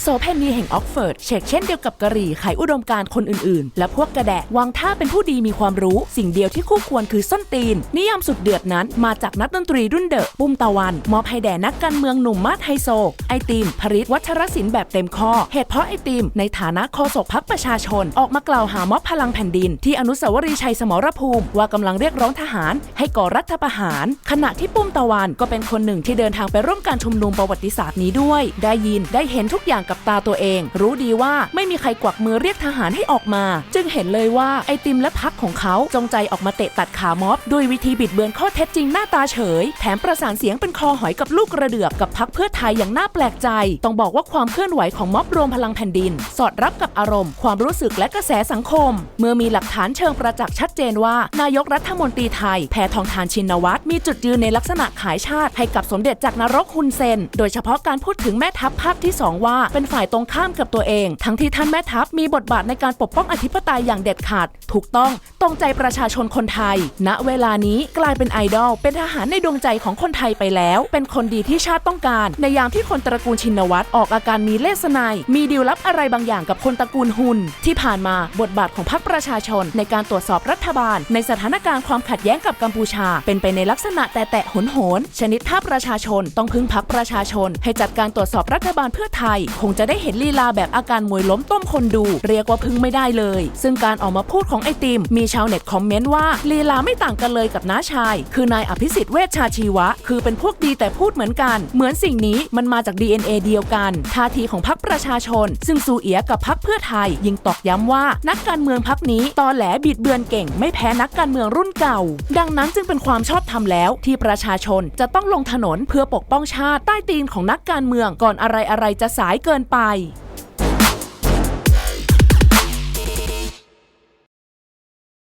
โซเพนนีแห่งออกฟอร์ดเชกเช่นเดียวกับกะหรี่ไขอุดมการคนอื่นๆ และพวกกระแดะวางท่าเป็นผู้ดีมีความรู้ สิ่งเดียวที่คู่ควรคือส้นตีน นิยามสุดเดือดนั้นมาจากนักดนตรีรุ่นเดอะปุ้มตะวัน มอบให้แด่นักการเมืองหนุ่มมาดไฮโซ ไอติมผริตวัชรศิลป์แบบเต็มข้อ เหตุเพราะไอติม ในฐานะโฆษกพักประชาชน ออกมากล่าวหาม็อบพลังแผ่นดิน ที่อนุสาวรีย์ชัยสมรภูมิว่ากำลังเรียกร้องทหาร ให้ก่อรัฐประหาร ขณะที่ปุ้มตะวันก็เป็นคนหนึ่งที่เดินทางไปร่วมการชุมนุมประวัติศาสตร์นี้ด้วย ได้ยินได้เห็นทุกอย่างกับตาตัวเอง รู้ดีว่าไม่มีใครกวักมือเรียกทหารให้ออกมา จึงเห็นเลยว่าไอติมและพักของเขาจงใจออกมาเตะตัดขาม็อบด้วยวิธีบิดเบือนข้อเท็จจริงหน้าตาเฉย แถมประสานเสียงเป็นคอหอยกับลูกกระเดือกกับพักเพื่อไทยอย่างน่าแปลกใจ ต้องบอกว่าความเคลื่อนไหวของม็อบรวมพลังแผ่นดิน สอดรับกับอารมณ์ ความรู้สึกและกระแสสังคม เมื่อมีหลักฐานเชิงประจักษ์ชัดเจนว่า นายกรัฐมนตรีไทย แพทองทานชินวัตรมีจุดยืนในลักษณะขายชาติให้กับสมเด็จจากนรกฮุนเซน โดยเฉพาะการพูดถึงแม่ทัพภาคที่ 2 ว่าเป็นฝ่ายตรงข้ามกับตัวเอง ทั้งที่ท่านแม่ทัพมีบทบาทในการปกป้องอธิปไตยอย่างเด็ดขาด ถูกต้องตรงใจประชาชนคนไทย ณเวลานี้กลายเป็นไอดอลเป็นทหารในดวงใจของคนไทยไปแล้ว เป็นคนดีที่ชาติต้องการ ในยามที่คนตระกูลชินวัตรออกอาการมีเลสไนยมีดีลลับอะไรบางอย่างกับคนตระกูลฮุนที่ผ่านมาบทบาทของพรรคประชาชน ในการตรวจสอบรัฐบาล ในสถานการณ์ความขัดแย้งกับกัมพูชา เป็นไปในลักษณะแต่แตะหนโหนชนิดถ้าประชาชนต้องพึ่งพักประชาชน ให้จัดการตรวจสอบรัฐบาลเพื่อไทยคงจะได้เห็นลีลาแบบอาการมวยล้มต้มคนดู เรียกว่าพึ่งไม่ได้เลย ซึ่งการออกมาพูดของไอติม มีชาวเน็ตคอมเมนต์ว่าลีลาไม่ต่างกันเลยกับน้าชาย คือนายอภิสิทธิ์เวชชาชีวะ คือเป็นพวกดีแต่พูดเหมือนกัน เหมือนสิ่งนี้มันมาจาก DNA เดียวกันท่าทีของพรรคประชาชน ซึ่งซูเอียกับพรรคเพื่อไทย ยิงตอกย้ำว่านักการเมืองพรรคนี้ตอแหลบิดเบือนเก่ง ไม่แพ้นักการเมืองรุ่นเก่า ดังนั้นจึงเป็นความชอบธรรมแล้ว ที่ประชาชนจะต้องลงถนนเพื่อปกป้องชาติใต้ตีนของนักการเมืองก่อนอะไรอะไรจะสายเกินกินไป